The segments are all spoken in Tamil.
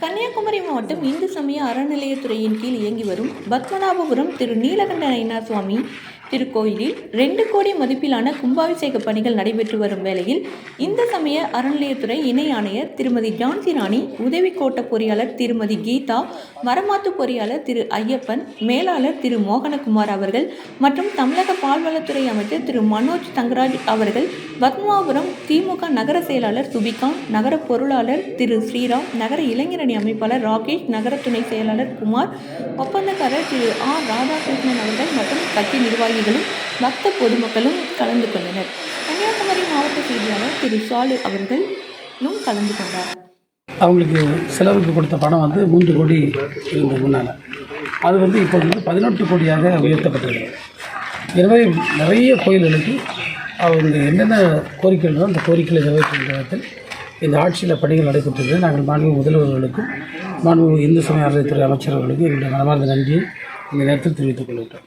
கன்னியாகுமரி மாவட்டம் இந்து சமய அறநிலையத்துறையின் கீழ் இயங்கி வரும் பத்மநாபபுரம் திரு நீலகண்ட நயினார் சுவாமி திருக்கோயிலில் ரெண்டு கோடி மதிப்பிலான கும்பாபிஷேக பணிகள் நடைபெற்று வரும் வேளையில் இந்து சமய அறநிலையத்துறை இணை ஆணையர் திருமதி ஜான்சி ராணி உதவி கோட்ட பொறியாளர் திருமதி கீதா மரமாத்து பொறியாளர் திரு ஐயப்பன் மேலாளர் திரு மோகனகுமார் அவர்கள் மற்றும் தமிழக பால்வளத்துறை அமைச்சர் திரு மனோஜ் தங்கராஜ் அவர்கள் பத்மாபுரம் திமுக நகர செயலாளர் சுபிகாந்த் நகர பொருளாளர் திரு ஸ்ரீராம் நகர இளைஞரணி அமைப்பாளர் ராகேஷ் நகர துணை செயலாளர் குமார் ஒப்பந்தக்காரர் திரு ஆர் ராதாகிருஷ்ணன் அவர்கள் கட்சி நிர்வாகிகளும் பக்த பொதுமக்களும் கலந்து கொண்டனர். கன்னியாகுமரி மாவட்ட செய்தியாளர் திரு சாலு அவர்களும் கலந்து கொண்டார். அவங்களுக்கு செலவுக்கு கொடுத்த பணம் வந்து மூன்று கோடி இருந்த முன்னால். அது வந்து இப்போ வந்து பதினெட்டு கோடியாக உயர்த்தப்பட்டது. எனவே நிறைய கோயில்களுக்கு அவங்க என்னென்ன கோரிக்கைகளோ அந்த கோரிக்கைகளை நிறைவேற்றும் விதத்தில் இந்த ஆட்சியில் பணிகள் நடைபெற்றது நாங்கள் மாண்பு முதல்வர்களுக்கும் மாண்பு இந்து சமய அறநிலையத்துறை அமைச்சர்களுக்கும் எங்களுடைய மனமார்ந்த நன்றியை இந்த நேரத்தில் தெரிவித்துக் கொள்கிறோம்.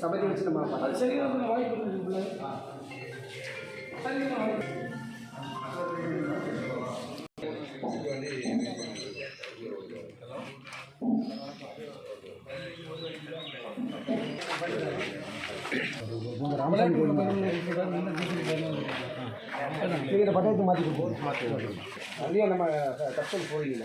சபதி வச்சு நம்ம ராமசாமி கோயில் பட்டயத்தை மாற்றி கொடுப்போம் அதுலேயும் நம்ம கஸ்டம் கோயில்